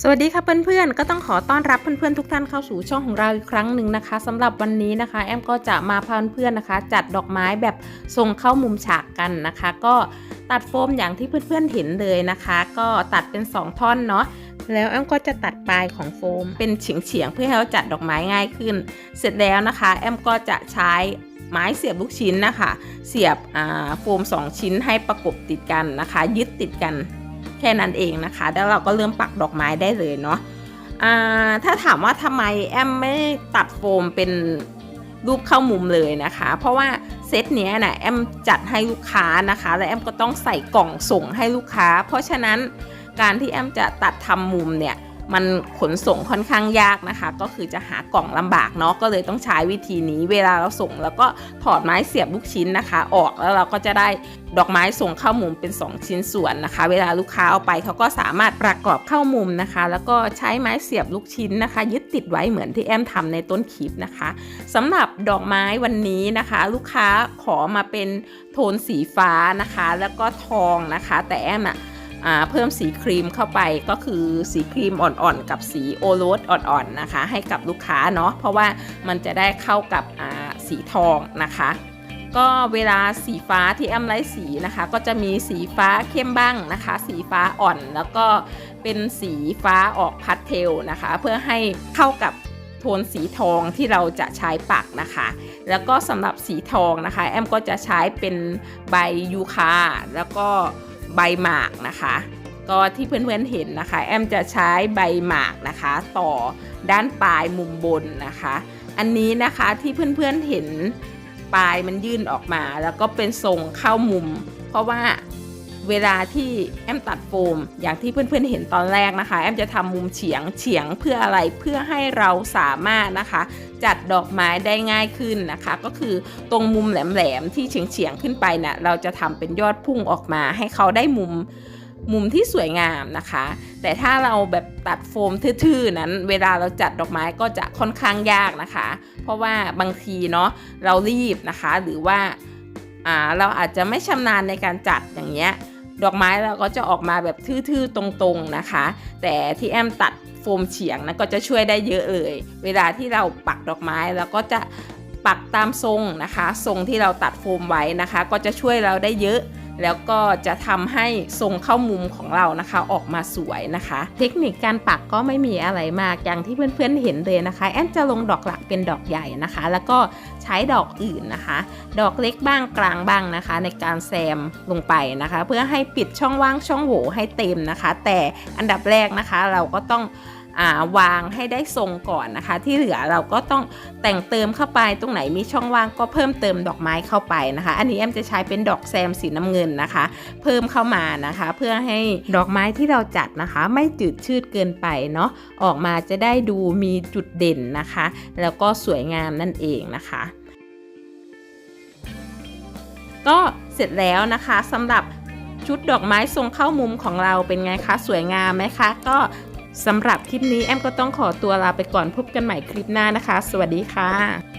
สวัสดีค่ะเพื่อนๆ ก็ต้องขอต้อนรับเพื่อนๆทุกท่านเข้าสู่ช่องของเราอีกครั้งหนึ่งนะคะสำหรับวันนี้นะคะ แอมก็จะมาพาเพื่อนๆนะคะ จัดดอกไม้แบบทรงเข้ามุมฉากกันนะคะ ก็ตัดโฟมอย่างที่เพื่อนๆเห็นเลยนะคะ ก็ตัดเป็น 2 ท่อนเนาะแล้วแอมก็จะตัดปลายของโฟม เป็นเฉียงๆเพื่อให้เราจัดดอกไม้ง่ายขึ้น เสร็จแล้วนะคะ แอมก็จะใช้ไม้เสียบลูกชิ้นนะคะ เสียบโฟม 2 ชิ้นให้ประกบติดกันนะคะ ยึดติดกัน แค่นั้นเองนะคะ แล้วเราก็เริ่มปักดอกไม้ได้เลยเนาะอ่าถ้าถามว่าทำไมแอมไม่ตัดโฟมเป็นรูปเข้ามุมเลยนะคะ เพราะว่าเซตเนี้ยนะแอมจัดให้ลูกค้านะคะ และแอมก็ต้องใส่กล่องส่งให้ลูกค้า เพราะฉะนั้นการที่แอมจะตัดทำมุมเนี่ย มันขนส่งค่อนข้างยากนะคะ ก็คือจะหากล่องลำบากเนาะก็เลยต้องใช้วิธีนี้เวลาเราส่ง แล้วก็ถอดไม้เสียบลูกชิ้นนะคะ ออกแล้วเราก็จะได้ดอกไม้ส่งเข้ามุมเป็น 2 ชิ้นส่วนนะคะ เวลาลูกค้าเอาไปเขาก็สามารถประกอบเข้ามุมนะคะ แล้วก็ใช้ไม้เสียบลูกชิ้นนะคะ ยึดติดไว้เหมือนที่แอมทำในต้นคลิปนะคะสำหรับดอกไม้วันนี้นะคะ ลูกค้าขอมาเป็นโทนสีฟ้านะคะ แล้วก็ทองนะคะ แต่แอมอะอ่า เพิ่มสีครีมเข้าไปก็คือสีครีมอ่อนๆ กับสีโอโรสอ่อนๆนะคะ ให้กับลูกค้าเนาะเพราะว่ามันจะได้เข้ากับสีทองนะคะก็เวลาสีฟ้าที่แอมไลท์สีนะคะ ก็จะมีสีฟ้าเข้มบ้างนะคะ สีฟ้าอ่อนแล้วก็เป็นสีฟ้าออกพัดเทลนะคะ เพื่อให้เข้ากับโทนสีทองที่เราจะใช้ปักนะคะ แล้วก็สำหรับสีทองนะคะ แอมก็จะใช้เป็นใบยูคาแล้วก็ ใบหมากนะคะ ก็ที่เพื่อนๆเห็นนะคะ แอมจะใช้ใบหมากนะคะ ต่อด้านปลายมุมบนนะคะ อันนี้นะคะที่เพื่อนๆเห็นปลายมันยื่นออกมา แล้วก็เป็นทรงเข้ามุม เพราะว่า เวลาที่แอมตัดโฟม อย่างที่เพื่อนๆเห็นตอนแรกนะคะ แอมจะทำมุมเฉียงเฉียงเพื่ออะไรเพื่อให้เราสามารถนะคะ จัดดอกไม้ได้ง่ายขึ้นนะคะ ก็คือตรงมุมแหลมๆที่เฉียงๆขึ้นไปนะ่ะเราจะทำเป็นยอดพุ่งออกมาให้เขาได้มุมมุมที่สวยงามนะคะ แต่ถ้าเราแบบตัดโฟมทื่อๆนั้น เวลาเราจัดดอกไม้ก็จะค่อนข้างยากนะคะ เพราะว่าบางทีเนาะเรารีบนะคะ หรือว่าอ่าเราอาจจะไม่ชำนาญในการจัดอย่างเงี้ย ดอกไม้เราก็จะออกมาแบบทื่อๆ ตรงๆนะคะ แต่ที่แอมตัดโฟมเฉียงนะก็จะช่วยได้เยอะเลย เวลาที่เราปักดอกไม้เราก็จะปักตามทรงนะคะ ทรงที่เราตัดโฟมไว้นะคะ ก็จะช่วยเราได้เยอะ แล้วก็จะทำให้ทรงเข้ามุมของเรานะคะออกมาสวยนะคะ เทคนิคการปักก็ไม่มีอะไรมากอย่างที่เพื่อนๆเห็นเลยนะคะ แอนจะลงดอกหลักเป็นดอกใหญ่นะคะ แล้วก็ใช้ดอกอื่นนะคะ ดอกเล็กบ้างกลางบ้างนะคะ ในการแซมลงไปนะคะ เพื่อให้ปิดช่องว่างช่องโหว่ให้เต็มนะคะ แต่อันดับแรกนะคะเราก็ต้อง วางให้ได้ทรงก่อนนะคะ ที่เหลือเราก็ต้องแต่งเติมเข้าไปตรงไหนมีช่องว่างก็เพิ่มเติมดอกไม้เข้าไปนะคะ อันนี้แอมจะใช้เป็นดอกแซมสีน้ำเงินนะคะ เพิ่มเข้ามานะคะ เพื่อให้ดอกไม้ที่เราจัดนะคะ ไม่จืดชืดเกินไปเนาะออกมาจะได้ดูมีจุดเด่นนะคะ แล้วก็สวยงามนั่นเองนะคะก็เสร็จแล้วนะคะสำหรับชุดดอกไม้ทรงเข้ามุมของเราเป็นไงคะ สวยงามไหมคะ ก็ สำหรับคลิปนี้แอมก็ต้องขอตัวลาไปก่อนพบกันใหม่คลิปหน้านะคะ สวัสดีค่ะ